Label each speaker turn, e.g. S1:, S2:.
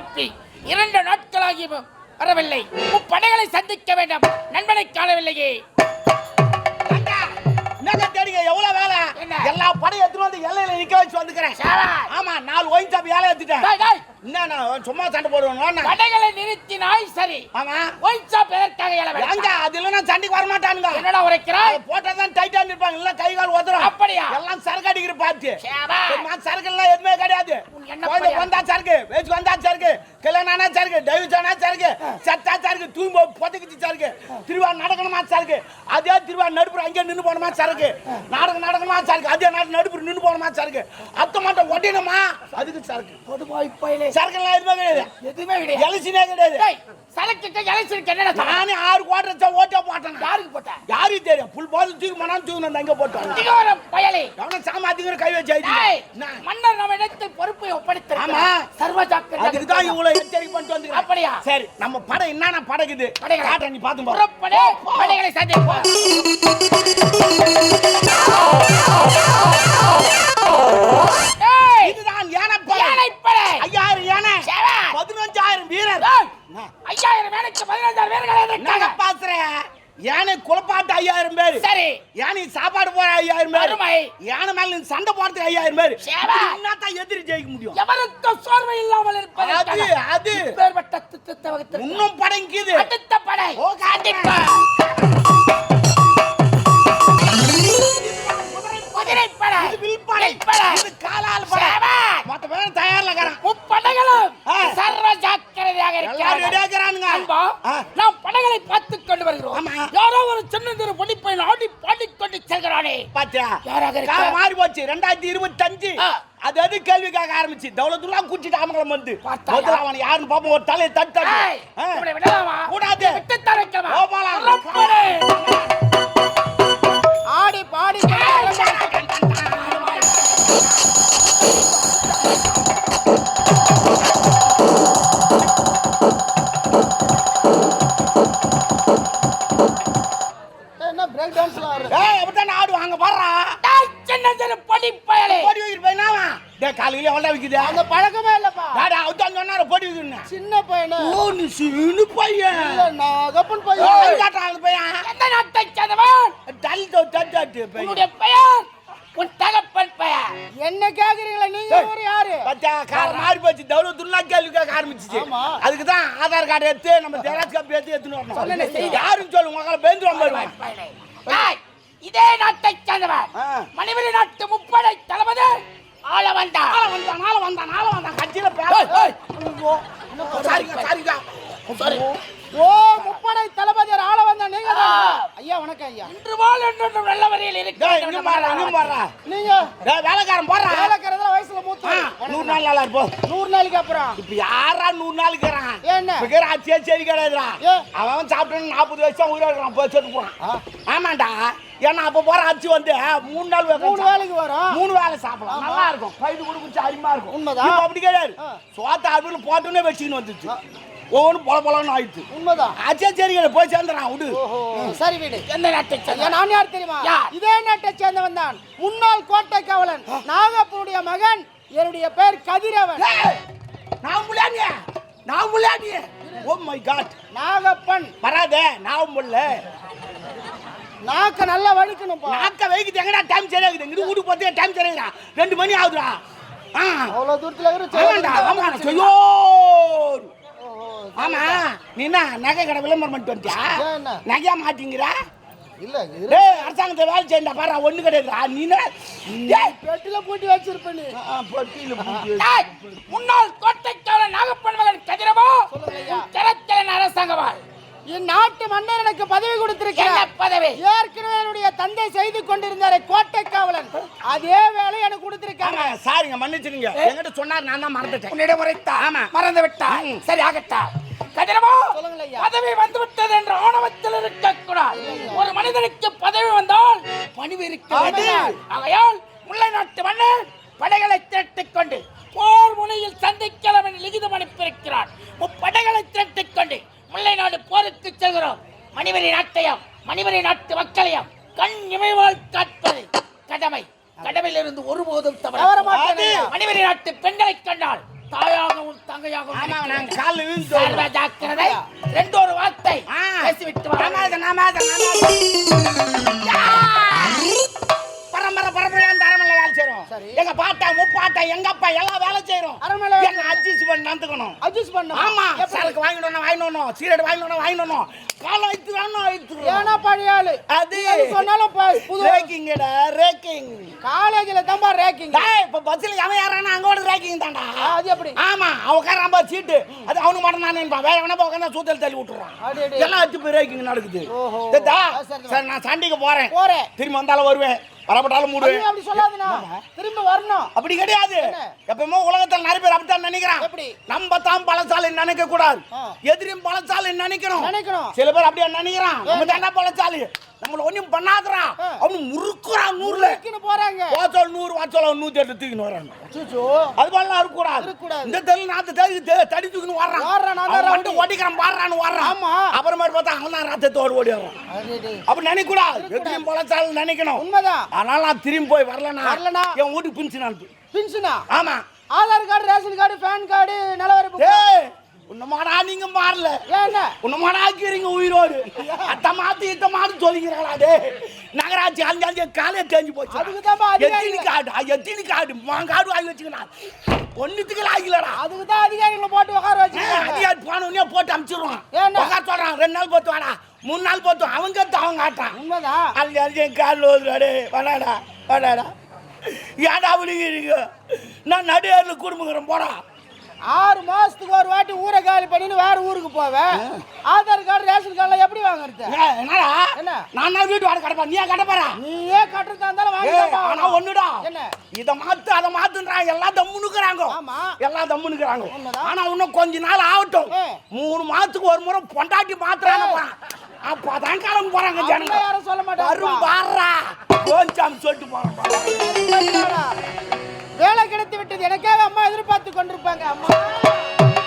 S1: அனுப்பி இரண்டு நாட்களாகி வரவில்லை. முப்படைகளை சந்திக்க வேண்டாம். நண்பனை காணவில்லையே.
S2: தேடிங்க? எவ்வளவு வேலை? எல்லா படையும் எடுத்துட்டு வந்து எல்லையில நிக்க வச்சு வந்துக்கிறேன். ஆமா நாலு ஒயின் சாப்பி வேலை எடுத்துட்டேன். என்ன நான் சும்மா சண்டை போடுவேன்
S1: படைகளை நிறுத்தினாய் சரி.
S2: ஆமா.
S1: பெயர்க்காக எழ
S2: எங்க?
S1: வேண்டாம்
S2: அது இல்லைன்னா சண்டைக்கு வர மாட்டானுங்க
S1: என்னடா உரைக்கிறாய்?
S2: போட்டா தான் டைட்டா நிற்பாங்க இல்ல கை கால் உதறும்
S1: அப்படியா?
S2: எல்லாம் சரக்கு அடிக்கிற
S1: சாபாஷ்.
S2: தெரியுமா? சரக்கு எல்லாம் எதுவுமே கிடையாது. குழந்தை? வந்தா சரக்கு வயசுக்கு வந்தா சரக்கு கல்யாணம் சரக்கு டைவர்ஸ் சரக்கு சத்தா சரக்கு தூங்கி பொதுக்கிச்சு சரக்கு திருவா நடக்கணுமா சரக்கு அதே திருவா நடுப்புற அங்கே நின்று போனோமா சரக்கு நாடகம் நடக்கணுமா சரக்கு அதே நாடு நடுப்புற நின்று போனோமா சரக்கு அத்த மாட்டம் ஒட்டினமா அதுக்கு சரக்கு.
S1: கொடுமாய் பயிலே
S2: சரக்கு எல்லாம் எதுவுமே கிடையாது.
S1: எதுவுமே கிடையாது.
S2: எலசினே கிடையாது.
S1: டேய் சரக்கிட்ட என்னடா சம்பந்தம்?
S2: நானே ஆறு குவாட்டர் ஓட்டே போட்டேன்.
S1: யாருக்கு போட்ட?
S2: யாருக்கு தெரியும்? புல் பால் தூக்கி மனம் தூக்கி நான் அங்கே போட்டேன்.
S1: அதிகாரம் பயலே.
S2: எவனும் சாமாத்திங்கிற கை வச்சு
S1: மன்னர் நம்ம இடத்தில் பொறுப்பை ஒப்படைத்திருக்கிறார்.
S2: ஆமா.
S1: சர்வ ஜாக்கிரதை
S2: அதுக்கு தான் இவ்வளவு எச்சரிக்கை பண்ணிட்டு வந்து
S1: அப்படியா?
S2: சரி நம்ம படம் என்னென்ன படகுது?
S1: படைகளை.
S2: காட்டுறேன் நீ பார்த்து.
S1: புறப்படு. படைகளை சந்திப்போம்
S2: படை
S1: யானைப்படை
S2: ஐயாயிரம் யானை. பதினஞ்சாயிரம் வீரர்?
S1: ஐயாயிரம் வேலைக்கு பதினஞ்சாயிரம் இருக்காங்க.
S2: பாக்குற? யானை குழப்பாட்டு ஐயாயிரம் பேர்.
S1: சரி.
S2: யானை சாப்பாடு போற ஐயாயிரம் பேர். யானை மேல சண்டை போறதுக்கு ஐயாயிரம் பேர். என்னத்தான் எதிரி ஜெயிக்க முடியும்.
S1: எவருக்கும் சோர்வு இல்லாமல் இருப்பது
S2: அது அது. இன்னும் படங்கிது
S1: அடுத்த படை.
S2: ஓ,
S1: கண்டிப்பா. நாம் படைகளை பார்த்துக் கொண்டு வருகிறோம்
S2: ஆமா.
S1: யாரோ ஒரு சின்னந்திரு பொடிப்பையன் ஆடி பாடிக்கொண்டு செல்கிறானே
S2: பாத்தியா
S1: யாராக
S2: மாறி போச்சு ரெண்டாயிரத்தி இருபத்தி அஞ்சு. அது அது கேள்வி கேட்க ஆரம்பிச்சு தௌலத்துலாம் குச்சிட்டு அமங்கலம் வந்து? முதல்ல அவன் யாருன்னு பாப்போம் ஒரு தலையை தட்டு? கூடாது. ஆடி பாடி
S3: அந்த பழக்கமே இல்லப்பா.
S2: டாடா அவதான் சொன்னாரு போடி வைக்கணும்
S3: சின்ன பையனு?
S2: ஓ நீ சின்ன பையன்.
S3: இல்ல நாகப்பன்
S2: ஏய்,
S3: பையன்.
S2: காட்டுறான் அந்த பையன்.
S1: எந்த நாட்டைச் சேர்ந்தவன்?
S2: தள்ளி தட்டு பையன்
S1: உன்னுடைய உன் தகப்பன் பெயர்.
S3: என்ன கேக்குறீங்களா நீங்க. ஒரு யாரு?
S2: பச்சா கார் மாறி போச்சு. தௌலத்துலாம் கேள்வி கேட்க ஆரம்பிச்சிச்சு. அதுக்கு தான் ஆதார் கார்டு எடுத்து நம்ம ஜெராக்ஸ் காப்பி எடுத்து எடுத்துன்னு வரணும். யாரும் சொல்லு உங்களை.
S1: டேய், இதே நாட்டைச் சேர்ந்தவன். மணிவரி நாட்டு முப்படை தளபதி. ஆள வந்தான்
S2: ஆள வந்தான் ஆள வந்தான் ஆள வந்தான் கட்சியில. சாரிங்க சாரிங்க சாரி
S3: ஓ முப்படை தளபதி ஆள வந்தா நீங்க. ஐயா வணக்கம் ஐயா.
S1: இன்று வாழ் என்று நல்ல வரையில்
S2: டேய் இங்க பாரு இங்க பாரு.
S3: நீங்க?
S2: வேலைக்காரன் போறா
S3: வேலைக்கிறதுல வயசுல மூத்த.
S2: நூறு நாள் நல்லா இருப்போ
S3: நூறு நாளைக்கு அப்புறம்.
S2: இப்ப யாரா நூறு நாள் இருக்கிறான்
S3: என்ன?
S2: ஆச்சியே சரி கிடையாதுடா. அவன் சாப்பிட்டு நாற்பது வருஷம் உயிரோட இருக்கிறான் போய் செத்து போறான் ஆமாண்டா. ஏன்னா அப்ப போற அச்சு வந்து மூணு நாள்
S3: மூணு வேலைக்கு வரும்.
S2: மூணு வேலை சாப்பிடலாம். நல்லா இருக்கும். பயிர் கூட குடிச்சு அருமையா இருக்கும்.
S3: உண்மைதான்.
S2: இப்ப அப்படி கிடையாது. சோத்த அடுப்புல போட்டோன்னே வச்சுக்கின்னு வந்துச்சு. ஒவ்வொன்றும் பொல பொலன்னு ஆயிடுச்சு.
S3: உண்மைதான்.
S2: ஆச்சே சரி போய் சேர்ந்துறான் விடு.
S3: சரி வீடு.
S1: எந்த நாட்டைச்
S3: ஐயா
S1: சேர்ந்தவன்
S3: நான் யார்? தெரியுமா? இதே நாட்டை சேர்ந்தவன் தான். முன்னாள் கோட்டை காவலன் நாகப்பனுடைய மகன். என்னுடைய பேர் கதிரவன்.
S2: நான் முள்ளாங்க நான் முள்ளாங்க ஓ மை காட்
S3: நாகப்பன்.
S2: வராதே நான் முல்ல.
S3: நாக்க நல்லா வலிக்கணும்ப்பா
S2: நாக்க வைக்குது எங்கடா டைம் சரியாகுது இங்கிட்டு வீட்டுக்கு போறதுக்கு டைம் சரியாகுதா ரெண்டு மணி ஆகுதுடா. ஆ.
S3: அவ்வளவு தூரத்துல
S2: ஆமாண்டா ஆமா ஐயோ. ஆமா. நீ என்ன நகை கடை விளம்பரம் பண்ணிட்டு வந்துட்டியா
S3: என்ன?
S2: நகையா மாட்டீங்கிற?
S3: இல்ல.
S2: டேய் அரசாங்கத்தை வேலை செய்யண்டா பாரு ஒண்ணு கிடையாதுடா. நீ
S3: பெட்டில பூட்டி வச்சிருப்ப நீ.
S2: ஆ, பொட்டியில பூட்டி வச்சு.
S1: டேய், முன்னாள் கோட்டைக்காரன் நாக
S3: எனக்கு பதவி கொடுத்திருக்கிறார்.
S1: பதவி?
S3: ஏற்கனவே என்னுடைய தந்தை செய்து கொண்டிருந்தாரே கோட்டை காவலன் அதே வேலை எனக்கு கொடுத்திருக்காங்க.
S2: சாரிங்க மன்னிச்சுக்கங்க என்கிட்ட சொன்னார் நான் தான் மறந்துட்டேன்.
S1: உன்னிடம் உரைத்தா?
S2: ஆமா.
S1: மறந்து விட்டா சரி ஆகட்டா.
S3: ஐயா.
S1: பதவி வந்து விட்டது என்ற ஆணவத்தில் இருக்கக்கூடாது. ஒரு மனிதனுக்கு பதவி வந்தால் பணிவு இருக்க. ஆகையால் முல்லை நாட்டு மன்னர் படைகளை திரட்டிக் கொண்டு போர் முனையில் சந்திக்கலாம் என்று லிகிதம் அனுப்பியிருக்கிறார் முப்படைகளை திரட்டிக் கொண்டு முல்லை நாடு போருக்கு செல்கிறோம் மணிவரி மணிவரி நாட்டு மக்களையும் கண் இமைவால் காட்பது கடமை. கடமையிலிருந்து ஒருபோதும்
S3: தவற.
S1: மணிவரி நாட்டு பெண்களை கண்டால் தாயாகவும் தங்கையாகவும்
S2: விழுந்து
S1: சர்வ ஜாக்கிரதை. ரெண்டு ஒரு வார்த்தை. பேசிவிட்டு
S2: பரம்பரை பரம்பரையா அந்த அரண்மனை வேலை செய்யறோம். எங்க பாட்டா முப்பாட்டா எங்க அப்பா எல்லாம் வேலை செய்யறோம்.
S3: அரண்மனை.
S2: என்ன அட்ஜஸ்ட் பண்ணி நடந்துக்கணும்.
S3: அட்ஜஸ்ட் பண்ண
S2: ஆமா சரக்கு வாங்கிடணும் வாங்கிடணும் சீரட் வாங்கிடணும் வாங்கிடணும் ஐத்துறானோ ஐத்துறோம்
S3: ஏன்னா பழைய ஆளு.
S2: அது
S3: சொன்னாலும் புது
S2: ரேக்கிங்கடா ரேக்கிங்
S3: காலேஜ்ல தான் ரேக்கிங்
S2: டேய் இப்ப பஸ்ல அவன் யாரானா அங்கோட ரேக்கிங் தான்டா.
S3: அது எப்படி?
S2: ஆமா அவன் உட்காரான் பாரு சீட்டு. அது அவனுக்கு மட்டும் தான் நினைப்பான் வேற எவனா உட்காந்து சூத்தல் தள்ளி விட்டுறான். எல்லாம் வச்சு போய் ரேக்கிங் நடக்குது.
S3: ஓஹோ. சரி,
S2: நான் சண்டைக்கு போறேன்.
S3: போறேன்.
S2: திரும்பி வந்தாலும் வருவேன். வரப்பட்டாலும்
S3: ஐயோ, அப்படி சொல்லாதுண்ணா திரும்ப வரணும்.
S2: அப்படி கிடையாது? எப்பவுமே உலகத்துல நிறைய பேர் அப்படித்தான் நினைக்கிறான்? நம்ம தான் பலசாலி நினைக்க கூடாது. எதிரியும் பலசாலி நினைக்கணும்.
S3: நினைக்கணும்.
S2: சில பேர் அப்படியே நினைக்கிறான். நம்ம தானே பலசாலி நம்மள ஒண்ணும் பண்ணாதடா.
S3: ஆ.
S2: அவனு முறுக்குறான் நூறுல.
S3: போறாங்க.
S2: வாசல் நூறு வாசல் நூத்தி எட்டு தூக்கின்னு
S3: அச்சச்சோ.
S2: அது போலாம் இருக்கக்கூடாது. இந்த தெருல நாத்து தெரு தெரு தடி தூக்கின்னு வர்றான். மட்டும்
S3: ரவுடி.
S2: ஓடிக்கிறான் பாடுறான்னு வர்றான்.
S3: ஆமா.
S2: அப்புறமேட்டு பார்த்தா அவன் தான் ரத்தத்தோடு ஓடி வர்றான்
S3: அடேடே.
S2: அப்படி நினைக்க கூடாது எதிரியும் பலசாலி நினைக்கணும்.
S3: உண்மைதான்.
S2: அதனால நான் திரும்பி போய் வரலனா
S3: வரலனா?
S2: என் வீட்டுக்கு பின்ச்சு நான்
S3: பின்ஷனா
S2: ஆமா.
S3: Aadhaar card ration card PAN card நிலவரி
S2: உன்னமாடா நீங்க மாறல.
S3: ஏன் என்ன
S2: உன்னமாடா ஆக்கிறீங்க உயிரோடு. அத்த மாத்து இத்த மாத்து சொல்லிக்கிறாங்களா டே நகராட்சி அஞ்சு அஞ்சு காலே தேஞ்சு போச்சு.
S3: அதுக்குதான்ப்பா அதிகாரிங்க.
S2: எத்தினி காடு எத்தினி காடு மான் காடு வாங்கி வச்சுக்கலாம் ஒன்னுத்துக்கு ஆகலடா.
S3: அதுக்கு தான் அதிகாரிகளை போட்டு உட்கார வச்சிருக்காங்க
S2: அதிகாரி போன உடனே போட்டு அனுப்பிச்சிடுவான்
S3: ஏன்டா?
S2: உட்கார சொல்றான் ரெண்டு நாள் போத்து வாடா. மூணு நாள் போத்து அவங்க கத்து அவங்க காட்டுறான்.
S3: உண்மைதான்
S2: அஞ்சு அஞ்சு காலில் ஓதுறாடே வாடாடா வாடாடா. ஏன்டா அப்படிங்கிறீங்க நான் நடுவேரில் குடும்பங்கிறேன் போடா.
S3: ஆறு மாசத்துக்கு ஒரு காலி பண்ணின்னு வேற ஊருக்கு போவேன் ஆதார் கார்டு ரேஷன் கார்டுலாம் எப்படி வாங்குறது?
S2: என்னடா?
S3: என்ன?
S2: நான் வீட்டு வாடகை கடப்பா நீயா கடப்பாரா
S3: நீயே கட்டுறதா இருந்தாலும்
S2: ஏய்,
S3: வாங்கி
S2: ஆனா ஒண்ணுடா.
S3: என்ன?
S2: இத மாத்து அத மாத்துன்றாங்க. எல்லாம் தம்முனுக்குறாங்க
S3: ஆமா.
S2: எல்லாம் தம்முனுக்குறாங்க. ஆனா இன்னும் கொஞ்ச நாள் ஆகட்டும். மூணு மாசத்துக்கு ஒரு முறை பொண்டாட்டி மாத்துறாங்க அப்பதான் கிளம்பி போறாங்க ஜனங்க.
S3: யாரும் சொல்ல மாட்டாங்கப்பா.
S2: வரும் பாடுறா கோஞ்சாம் சொல்லிட்டு போறான்
S3: வேலை கிடைத்து விட்டது. எனக்காக அம்மா எதிர்பார்த்து கொண்டிருப்பாங்க அம்மா.